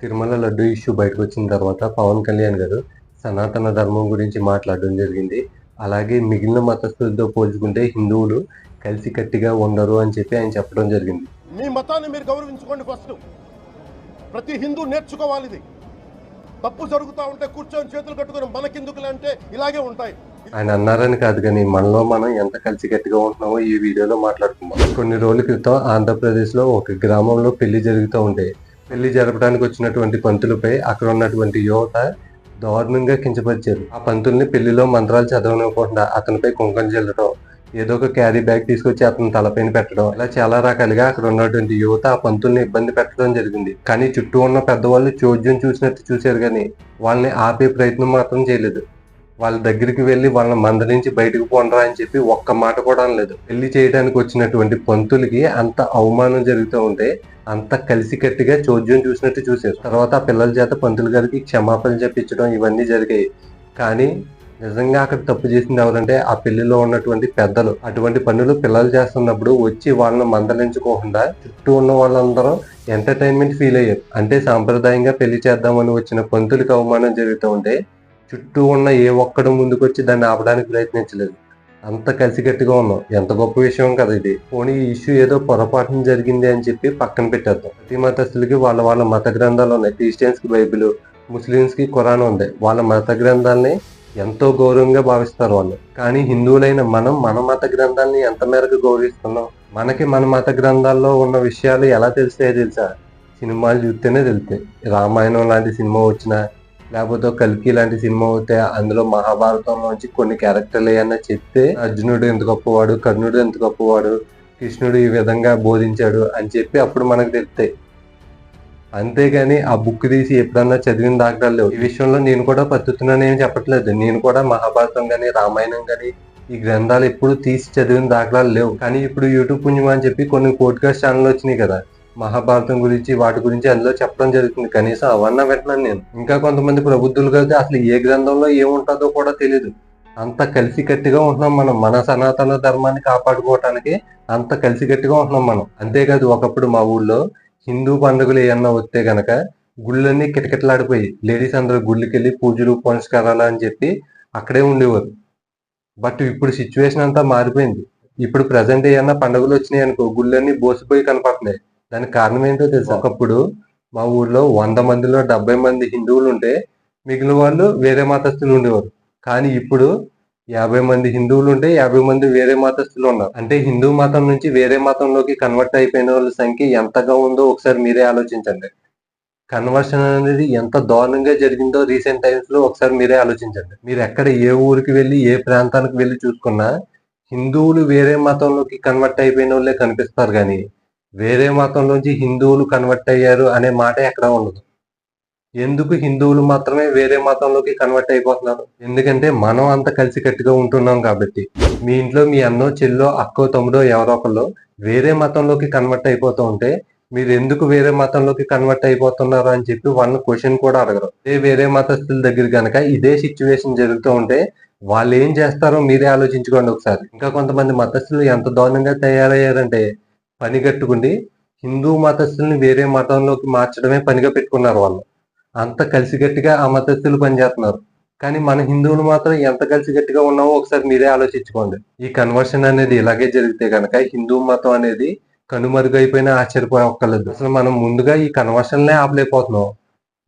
Tirumala laddu issue బయటకు వచ్చిన తర్వాత పవన్ కళ్యాణ్ గారు సనాతన ధర్మం గురించి మాట్లాడడం జరిగింది. అలాగే మిగిలిన మతస్థులతో పోల్చుకుంటే హిందువులు కలిసికట్టిగా ఉండరు అని చెప్పి ఆయన చెప్పడం జరిగింది. మీ మతాన్ని మీరు గౌరవించుకోండి ఫస్ట్. ప్రతి హిందూ నేర్చుకోవాలి తప్పు జరుగుతూ ఉంటే కూర్చొని చేతులు కట్టుకొని మనకెందుకులే అంటే ఇలాగే ఉంటాయి. ఆయన అన్నారని కాదు కానీ మనలో మనం ఎంత కలిసికట్టుగా ఉంటున్నామో ఈ వీడియోలో మాట్లాడుకుందాం. కొన్ని రోజుల క్రితం ఆంధ్రప్రదేశ్లో ఒక గ్రామంలో పెళ్ళి జరుగుతూ ఉంటే పెళ్ళి జరపడానికి వచ్చినటువంటి పంతులపై అక్కడ ఉన్నటువంటి యువత దారుణంగా కించపరిచారు. ఆ పంతుల్ని పెళ్ళిలో మంత్రాలు చదవనివ్వకుండా అతనిపై కుంకం చెల్లడం ఏదో ఒక క్యారీ బ్యాగ్ తీసుకొచ్చి అతని తలపైన పెట్టడం ఇలా చాలా రకాలుగా అక్కడ ఉన్నటువంటి యువత ఆ పంతుల్ని ఇబ్బంది పెట్టడం జరిగింది. కానీ చుట్టూ ఉన్న పెద్దవాళ్ళు చోద్యం చూసినట్టు చూశారు కానీ వాళ్ళని ఆపే ప్రయత్నం మాత్రం చేయలేదు. వాళ్ళ దగ్గరికి వెళ్ళి వాళ్ళని మందలించి బయటకు పోనరా అని చెప్పి ఒక్క మాట కూడా అనలేదు. పెళ్ళి చేయడానికి వచ్చినటువంటి పంతులకి అంత అవమానం జరుగుతూ ఉంటే అంత కలిసికట్టుగా చోద్యం చూసినట్టు చూశారు. తర్వాత ఆ పిల్లల చేత పంతులు గారికి క్షమాపణ చెప్పించడం ఇవన్నీ జరిగాయి. కానీ నిజంగా అక్కడ తప్పు చేసింది ఎవరంటే ఆ పెళ్ళిలో ఉన్నటువంటి పెద్దలు. అటువంటి పనులు పిల్లలు చేస్తున్నప్పుడు వచ్చి వాళ్ళని మందలించుకోకుండా చుట్టూ ఉన్న వాళ్ళందరూ ఎంటర్టైన్మెంట్ ఫీల్ అయ్యారు. అంటే సాంప్రదాయంగా పెళ్ళి చేద్దామని వచ్చిన పంతులకు అవమానం జరుగుతూ ఉంటే చుట్టూ ఉన్న ఏ ఒక్కడు ముందుకొచ్చి దాన్ని ఆపడానికి ప్రయత్నించలేదు. అంత కలిసికట్టుగా ఉన్నాం. ఎంత గొప్ప విషయం కదా ఇది. పోనీ ఈ ఇష్యూ ఏదో పొరపాటున జరిగింది అని చెప్పి పక్కన పెట్టేద్దాం. ప్రతి మతస్థులకి వాళ్ళ వాళ్ళ మత గ్రంథాలు ఉన్నాయి. క్రిస్టియన్స్కి బైబిల్ ముస్లిమ్స్కి ఖురాన్ ఉంది. వాళ్ళ మత గ్రంథాలని ఎంతో గౌరవంగా భావిస్తారు వాళ్ళు. కానీ హిందువులైన మనం మన మత గ్రంథాలని ఎంత మేరకు గౌరవిస్తున్నాం? మనకి మన మత గ్రంథాల్లో ఉన్న విషయాలు ఎలా తెలిసాయో తెలుసా? సినిమాలు చూస్తేనే తెలుస్తాయి. రామాయణం లాంటి సినిమా వచ్చినా లేకపోతే కల్కి లాంటి సినిమా అయితే అందులో మహాభారతంలోంచి కొన్ని క్యారెక్టర్లు ఏమన్నా చెప్తే అర్జునుడు ఎంత గొప్పవాడు కర్ణుడు ఎంత గొప్పవాడు కృష్ణుడు ఈ విధంగా బోధించాడు అని చెప్పి అప్పుడు మనకు తెలుస్తాయి అంతేగాని ఆ బుక్ తీసి ఎప్పుడన్నా చదివిన దాఖలాలు లేవు. ఈ విషయంలో నేను కూడా పత్తుతున్నానని చెప్పట్లేదు. నేను కూడా మహాభారతం కానీ రామాయణం కానీ ఈ గ్రంథాలు ఎప్పుడు తీసి చదివిన దాఖలాలు లేవు. కానీ ఇప్పుడు యూట్యూబ్ పుణ్యమా అని చెప్పి కొన్ని పోడ్కాస్ట్ ఛానల్ వచ్చినాయి కదా. మహాభారతం గురించి వాటి గురించి అందులో చెప్పడం జరుగుతుంది. కనీసం అవన్నీ వింటున్నాను నేను. ఇంకా కొంతమంది ప్రబుద్ధులు కలిగితే అసలు ఏ గ్రంథంలో ఏముంటుందో కూడా తెలియదు అంత కలిసికట్టుగా ఉంటున్నాం మనం. మన సనాతన ధర్మాన్ని కాపాడుకోవటానికి అంత కలిసికట్టుగా ఉంటున్నాం మనం. అంతేకాదు ఒకప్పుడు మా ఊళ్ళో హిందూ పండుగలు ఏమన్నా వస్తే గనక గుళ్ళన్నీ కిటకిటలాడిపోయి లేడీస్ అందరూ గుళ్ళకి వెళ్ళి పూజలు పునస్కారాలు అని చెప్పి అక్కడే ఉండేవారు. బట్ ఇప్పుడు సిచ్యువేషన్ అంతా మారిపోయింది. ఇప్పుడు ప్రజెంట్ ఏమన్నా పండుగలు వచ్చినాయి అనుకో గుళ్ళన్నీ బోసిపోయి కనపడుతున్నాయి. దానికి కారణం ఏంటో తెలుసు? ఒకప్పుడు మా ఊర్లో వంద మందిలో డెబ్బై మంది హిందువులు ఉంటే మిగిలిన వాళ్ళు వేరే మతస్థులు ఉండేవారు. కానీ ఇప్పుడు యాభై మంది హిందువులు ఉంటే యాభై మంది వేరే మతస్థులు ఉన్నారు. అంటే హిందూ మతం నుంచి వేరే మతంలోకి కన్వర్ట్ అయిపోయిన వాళ్ళ సంఖ్య ఎంతగా ఉందో ఒకసారి మీరే ఆలోచించండి. కన్వర్షన్ అనేది ఎంత దారుణంగా జరిగిందో రీసెంట్ టైమ్స్లో ఒకసారి మీరే ఆలోచించండి. మీరు ఎక్కడ ఏ ఊరికి వెళ్ళి ఏ ప్రాంతానికి వెళ్ళి చూసుకున్నా హిందువులు వేరే మతంలోకి కన్వర్ట్ అయిపోయిన వాళ్ళే కనిపిస్తారు కానీ వేరే మతంలోంచి హిందువులు కన్వర్ట్ అయ్యారు అనే మాట ఎక్కడ ఉండదు. ఎందుకు హిందువులు మాత్రమే వేరే మతంలోకి కన్వర్ట్ అయిపోతున్నారు? ఎందుకంటే మనం అంత కలిసికట్టుగా ఉంటున్నాం కాబట్టి. మీ ఇంట్లో మీ అన్నో చెల్లో అక్కో తమ్ముడో ఎవరో ఒకళ్ళు వేరే మతంలోకి కన్వర్ట్ అయిపోతూ ఉంటే మీరు ఎందుకు వేరే మతంలోకి కన్వర్ట్ అయిపోతున్నారు అని చెప్పి వాళ్ళని క్వశ్చన్ కూడా అడగరు. అదే వేరే మతస్థుల దగ్గర కనుక ఇదే సిచ్యువేషన్ జరుగుతూ ఉంటే వాళ్ళు ఏం చేస్తారో మీరే ఆలోచించుకోండి ఒకసారి. ఇంకా కొంతమంది మతస్థులు ఎంత దారుణంగా తయారయ్యారంటే పనిగట్టుకుండి హిందూ మతస్థుల్ని వేరే మతంలోకి మార్చడమే పనిగా పెట్టుకున్నారు వాళ్ళు. అంత కలిసిగట్టిగా ఆ మతస్థులు పనిచేస్తున్నారు. కానీ మన హిందువులు మాత్రం ఎంత కలిసిగట్టిగా ఉన్నామో ఒకసారి మీరే ఆలోచించుకోండి. ఈ కన్వర్షన్ అనేది ఇలాగే జరిగితే కనుక హిందూ మతం అనేది కనుమరుగైపోయినా ఆశ్చర్యపోక్కర్లేదు అసలు మనం ముందుగా ఈ కన్వర్షన్లే ఆపలేకపోతున్నాం.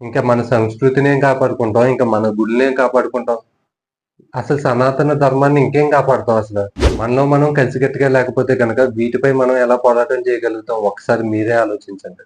ఇంకా మన సంస్కృతిని ఏం కాపాడుకుంటాం? ఇంకా మన గుడిని ఏం కాపాడుకుంటాం? అసలు సనాతన ధర్మాన్ని ఇంకేం కాపాడుతాం అసలు? మనలో మనం కలిసికట్టుగా లేకపోతే కనుక వీటిపై మనం ఎలా పోరాటం చేయగలుగుతాం? ఒకసారి మీరే ఆలోచించండి.